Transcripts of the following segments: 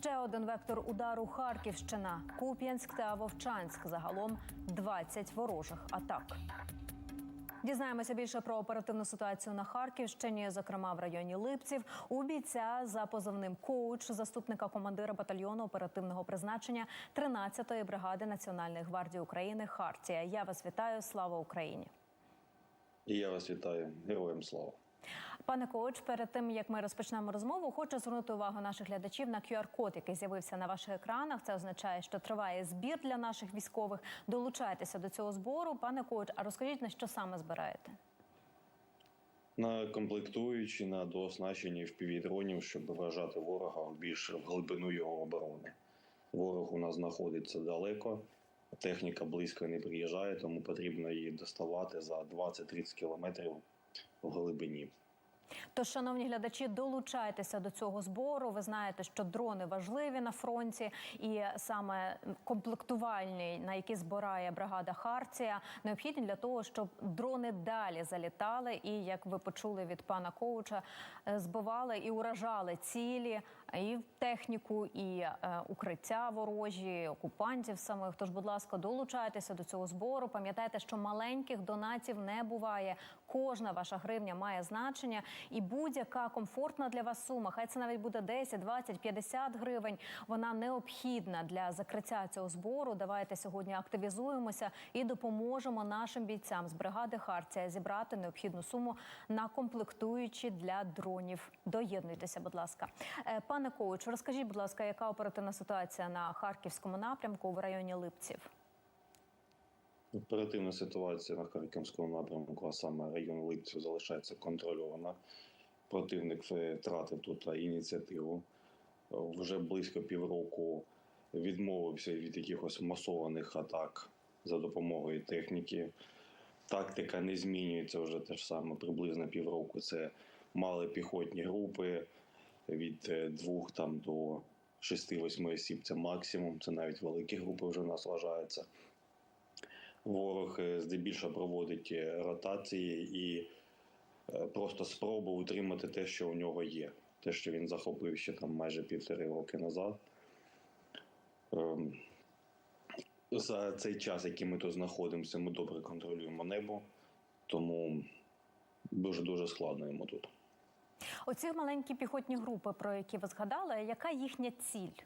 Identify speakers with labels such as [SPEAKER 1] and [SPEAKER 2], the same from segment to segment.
[SPEAKER 1] Ще один вектор удару Харківщина, Куп'янськ та Вовчанськ. Загалом 20 ворожих атак. Дізнаємося більше про оперативну ситуацію на Харківщині, зокрема в районі Липців. У бійця за позивним коуч, заступника командира батальйону оперативного призначення 13-ї бригади Національної гвардії України Хартія. Я вас вітаю. Слава Україні!
[SPEAKER 2] І я вас вітаю. Героям слава.
[SPEAKER 1] Пане коуч, перед тим як ми розпочнемо розмову, хочу звернути увагу наших глядачів на QR-код, який з'явився на ваших екранах. Це означає, що триває збір для наших військових. Долучайтеся до цього збору. Пане коуч, а розкажіть на що саме збираєте?
[SPEAKER 2] На комплектуючі на дооснащенні впівдронів, щоб вражати ворога більше в глибину його оборони. Ворог у нас знаходиться далеко, техніка близько не приїжджає, тому потрібно її доставати за 20-30 кілометрів в глибині.
[SPEAKER 1] Тож, шановні глядачі, долучайтеся до цього збору. Ви знаєте, що дрони важливі на фронті, і саме комплектувальні, на які збирає бригада Харція, необхідні для того, щоб дрони далі залітали. І як ви почули від пана коуча, е, збивали і уражали цілі і техніку, і е, укриття ворожі, окупантів самих. Тож, будь ласка, долучайтеся до цього збору. Пам'ятайте, що маленьких донатів не буває. Кожна ваша гривня має значення, і будь-яка комфортна для вас сума, хай це навіть буде 10, 20, 50 гривень. Вона необхідна для закриття цього збору. Давайте сьогодні активізуємося і допоможемо нашим бійцям з бригади Харція зібрати необхідну суму на комплектуючі для дронів. Доєднуйтеся, будь ласка, Е, пане коуч, розкажіть, будь ласка, яка оперативна ситуація на харківському напрямку в районі Липців?
[SPEAKER 2] Оперативна ситуація на Харківському напрямку, а саме район Липців, залишається контрольована. Противник втратив тут ініціативу. Вже близько півроку відмовився від якихось масованих атак за допомогою техніки. Тактика не змінюється вже те ж саме приблизно півроку. Це мали піхотні групи від е, двох там до 6-8 осіб. Це максимум. Це навіть великі групи вже в нас вважаються. Ворог е, здебільшого проводить е, ротації і просто спробу утримати те, що у нього є. Те, що він захопив ще там майже півтори роки назад. Ем, За цей час, який ми тут знаходимося, ми добре контролюємо небо, тому дуже дуже складно йому тут.
[SPEAKER 1] Оці маленькі піхотні групи, про які ви згадали, яка їхня ціль?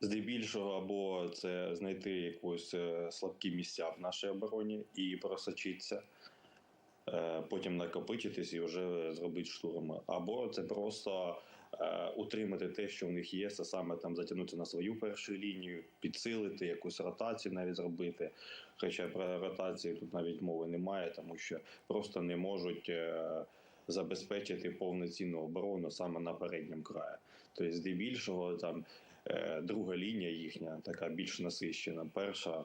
[SPEAKER 2] Здебільшого, або це знайти якісь е, слабкі місця в нашій обороні і просочитися, е, потім накопичитись і вже зробити штурми. Або це просто е, утримати те, що в них є, це саме там затягнути на свою першу лінію, підсилити, якусь ротацію навіть зробити. Хоча про ротацію тут навіть мови немає, тому що просто не можуть. Забезпечити повноцінну оборону саме на передньому краї. Тобто, здебільшого там е, друга лінія їхня така більш насищена. Перша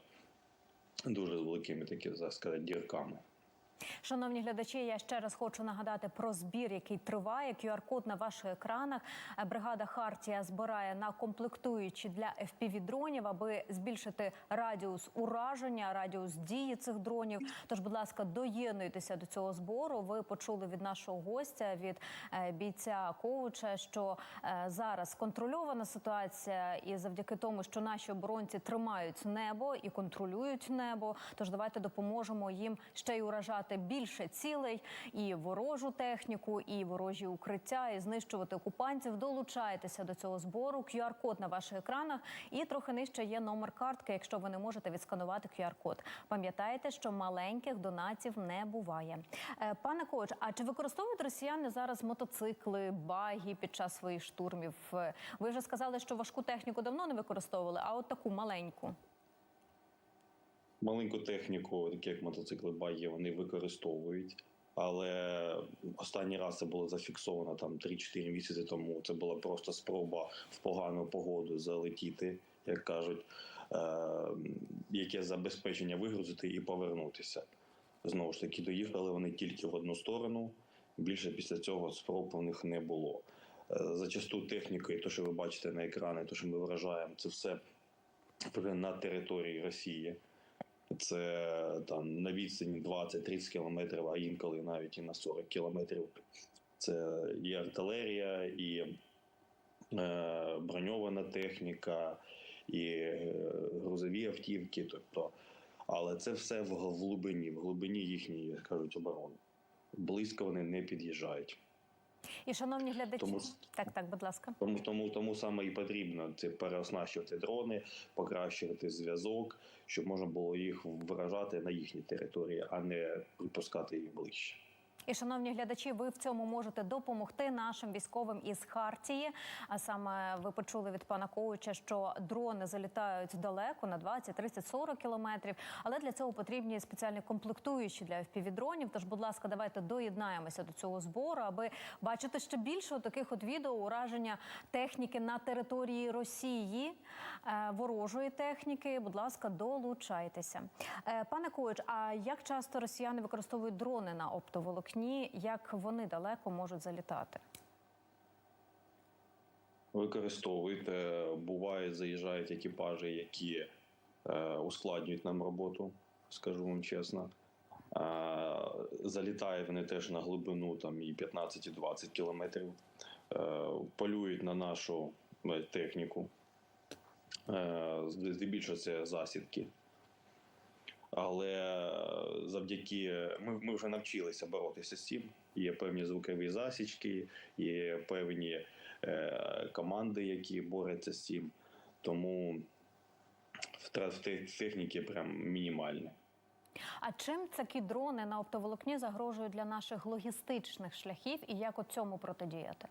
[SPEAKER 2] дуже з великими такі, так сказати, дірками.
[SPEAKER 1] Шановні глядачі, я ще раз хочу нагадати про збір, який триває. QR-код на ваших екранах. Бригада Хартія збирає на комплектуючі для FPV-дронів, аби збільшити радіус ураження, радіус дії цих дронів. Тож, будь ласка, доєднуйтеся до цього збору. Ви почули від нашого гостя, від е, бійця коуча, що е, зараз контрольована ситуація, і завдяки тому, що наші оборонці тримають небо і контролюють небо. Тож давайте допоможемо їм ще й уражати більше цілей, і ворожу техніку, і ворожі укриття, і знищувати окупантів. Долучайтеся до цього збору. QR-код на ваших екранах, і трохи нижче є номер картки, якщо ви не можете відсканувати QR-код. Пам'ятайте, що маленьких донатів не буває. Е, Пане коуч, а чи використовують росіяни зараз мотоцикли, баги під час своїх штурмів? Е, Ви вже сказали, що важку техніку давно не використовували, а от таку маленьку.
[SPEAKER 2] Маленьку техніку, такі як мотоцикли баги, вони використовують. Але останній раз це було зафіксовано там 3-4 місяці тому. Це була просто спроба в погану погоду залетіти, як кажуть, е- яке забезпечення вигрузити і повернутися. Знову ж таки, доїхали вони тільки в одну сторону. Більше після цього спроб у них не було. Е, Зачасту техніка, і те, що ви бачите на екрані, те, що ми вражаємо, це все на території Росії. Це там на відстані 20-30 кілометрів, а інколи навіть і на 40 кілометрів. Це і артилерія, і е, броньована техніка і е, грузові автівки. Тобто, але це все в глибині, в глибині їхньої, як кажуть, оборони. Близько вони не під'їжджають.
[SPEAKER 1] І шановні глядачі,
[SPEAKER 2] Тому-
[SPEAKER 1] так, так, будь ласка.
[SPEAKER 2] Тому, тому, тому саме і потрібно це переоснащувати дрони, покращувати зв'язок, щоб можна було їх вражати на їхній території, а не припускати їх ближче.
[SPEAKER 1] І шановні глядачі, ви в цьому можете допомогти нашим військовим із Хартії. А саме ви почули від пана Коуча, що дрони залітають далеко на 20, 30, 40 кілометрів. Але для цього потрібні спеціальні комплектуючі для FPV-дронів. Тож, будь ласка, давайте доєднаємося до цього збору, аби бачити ще більше таких от відео ураження техніки на території Росії, е, ворожої техніки. Будь ласка, долучайтеся. Е, Пане Коуч, а як часто росіяни використовують дрони на оптоволокні? Як вони далеко можуть залітати?
[SPEAKER 2] Використовують. е, Бувають, заїжджають екіпажі, які е, ускладнюють нам роботу, скажу вам чесно. Е, Залітають вони теж на глибину там і 15, і 20 кілометрів. Е, Полюють на нашу е, техніку. Е, Здебільшого це засідки. Але е, завдяки ми, ми вже навчилися боротися з цим. Є певні звукові засічки, є певні е, команди, які борються з цим. Тому втрат техніки прям мінімальні.
[SPEAKER 1] А чим такі дрони на оптоволокні загрожують для наших логістичних шляхів і як от цьому протидіяти?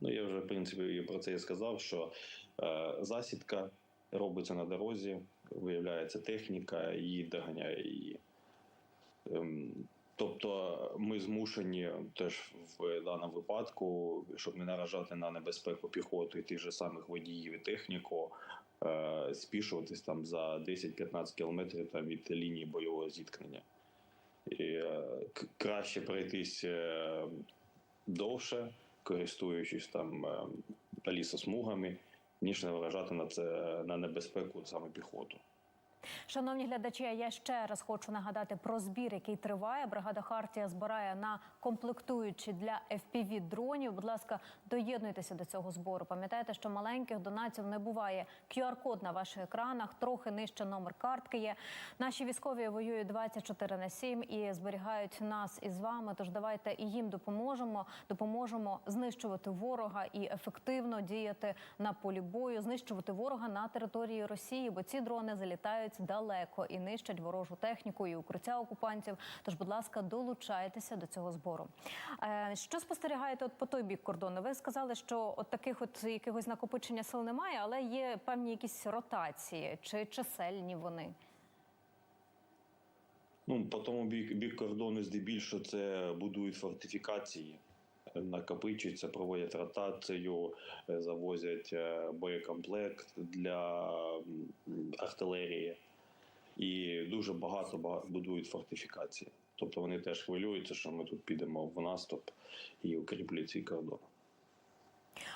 [SPEAKER 2] Ну, я вже, в принципі, про це і сказав, що е, засідка робиться на дорозі, виявляється техніка, її доганяє її. Ем, тобто ми змушені теж в даному випадку, щоб не наражати на небезпеку піхоту і тих же самих водіїв і техніку, е, спішуватись там за 10-15 кілометрів там, від лінії бойового зіткнення. І, е, краще пройтись е, довше, користуючись там лісосмугами, ніж не вражати на це на небезпеку саме піхоту.
[SPEAKER 1] Шановні глядачі, я ще раз хочу нагадати про збір, який триває. Бригада Хартія збирає на комплектуючі для fpv дронів. Будь ласка, доєднуйтеся до цього збору. Пам'ятайте, що маленьких донатів не буває. QR-код на ваших екранах, трохи нижче номер картки є. Наші військові воюють 24 на 7 і зберігають нас із вами. Тож давайте і їм допоможемо. Допоможемо знищувати ворога і ефективно діяти на полі бою, знищувати ворога на території Росії, бо ці дрони залітають далеко і нищать ворожу техніку і укриття окупантів. Тож, будь ласка, долучайтеся до цього збору. Е, Що спостерігаєте от по той бік кордону? Ви сказали, що от таких от якихось накопичення сил немає, але є певні якісь ротації чи чисельні вони.
[SPEAKER 2] Ну, по тому бік, бік кордону здебільшого це будують фортифікації, накопичуються, проводять ротацію, е, завозять е, боєкомплект для артилерії. І дуже багато будують фортифікації. Тобто вони теж хвилюються, що ми тут підемо в наступ і укріплюють свій кордон.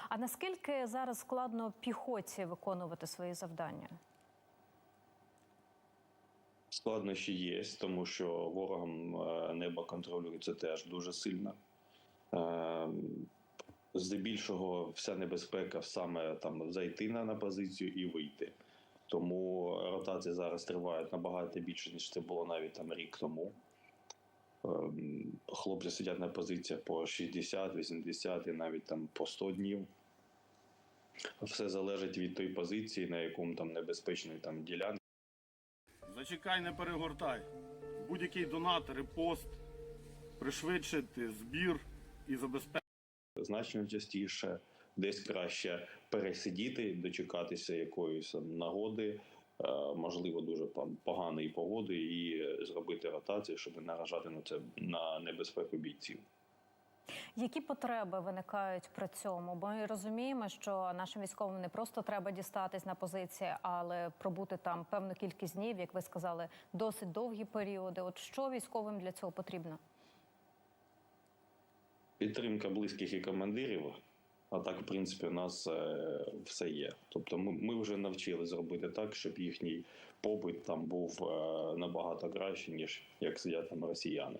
[SPEAKER 1] А наскільки зараз складно піхоті виконувати свої завдання?
[SPEAKER 2] Складнощі є, тому що ворогом е, небо контролюється теж дуже сильно. Е, Здебільшого вся небезпека саме там зайти на, на позицію і вийти. Тому ротації зараз тривають набагато більше, ніж це було навіть там рік тому. Ем, Хлопці сидять на позиціях по 60, 80 і навіть там по 100 днів. Все залежить від тої позиції, на якому там небезпечної там ділянці.
[SPEAKER 3] Зачекай, не перегортай. Будь-який донат, репост, пришвидшити збір і забезпечити.
[SPEAKER 2] значно частіше, десь краще пересидіти, дочекатися якоїсь нагоди, е, можливо, дуже там поганої погоди, і зробити ротацію, щоб не наражати на це на небезпеку бійців.
[SPEAKER 1] Які потреби виникають при цьому? Бо ми розуміємо, що нашим військовим не просто треба дістатись на позиції, але пробути там певну кількість днів, як ви сказали, досить довгі періоди. От що військовим для цього потрібно?
[SPEAKER 2] Підтримка близьких і командирів. А так, в принципі, у нас е, все є. Тобто, ми, ми вже навчили зробити так, щоб їхній побит там був е, набагато краще, ніж як сидять там росіяни.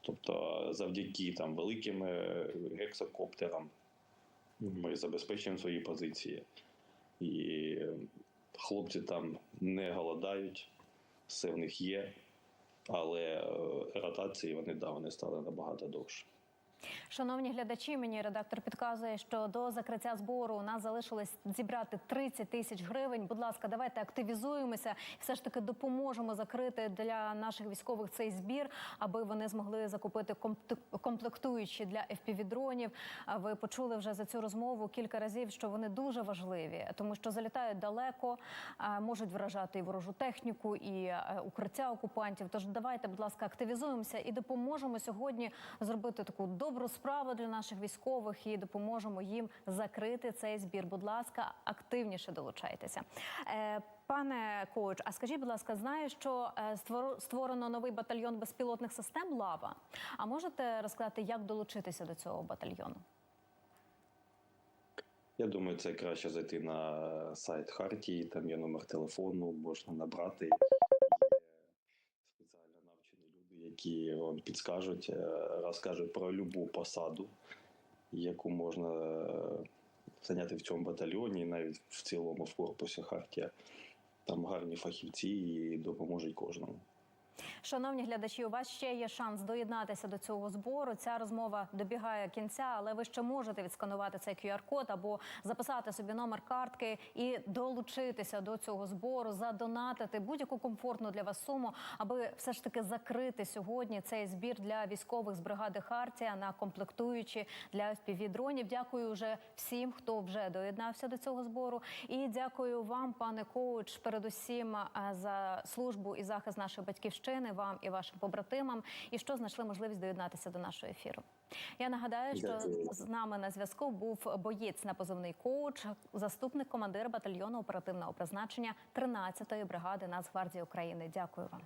[SPEAKER 2] Тобто, завдяки там великим е, гексокоптерам, Ми забезпечуємо свої позиції. І хлопці там не голодають, все в них є, але ротації вони да, вони стали набагато довше.
[SPEAKER 1] Шановні глядачі, мені редактор підказує, що до закриття збору у нас залишилось зібрати 30 тисяч гривень. Будь ласка, давайте активізуємося і все ж таки допоможемо закрити для наших військових цей збір, аби вони змогли закупити комп- комплектуючі для FPV-дронів. Ви почули вже за цю розмову кілька разів, що вони дуже важливі, тому що залітають далеко, можуть вражати і ворожу техніку, і е, укриття окупантів. Тож давайте, будь ласка, активізуємося і допоможемо сьогодні зробити таку добру справу для наших військових і допоможемо їм закрити цей збір. Будь ласка, активніше долучайтеся. Е, Пане коуч, а скажіть, будь ласка, знаю, що е, створено новий батальйон безпілотних систем Лава. А можете розказати, як долучитися до цього батальйону?
[SPEAKER 2] Я думаю, це краще зайти на сайт Хартії, там є номер телефону, можна набрати. Які вам підскажуть, е, розкажуть про любу посаду, яку можна е, зайняти в цьому батальйоні, навіть в цілому в корпусі Хартія. Там гарні фахівці і допоможуть кожному.
[SPEAKER 1] Шановні глядачі, у вас ще є шанс доєднатися до цього збору. Ця розмова добігає кінця, але ви ще можете відсканувати цей QR-код або записати собі номер картки і долучитися до цього збору, задонатити будь-яку комфортну для вас суму, аби все ж таки закрити сьогодні цей збір для військових з бригади Хартія на комплектуючі для fpv дронів. Дякую вже всім, хто вже доєднався до цього збору. І дякую вам, пане коуч, передусім за службу і захист нашої батьківщини, вам і вашим побратимам, і що знайшли можливість доєднатися до нашого ефіру. Я нагадаю, що
[SPEAKER 2] Дякую.
[SPEAKER 1] з нами на зв'язку був боєць на позивний коуч, заступник командира батальйону оперативного призначення 13-ї бригади Нацгвардії України. Дякую вам.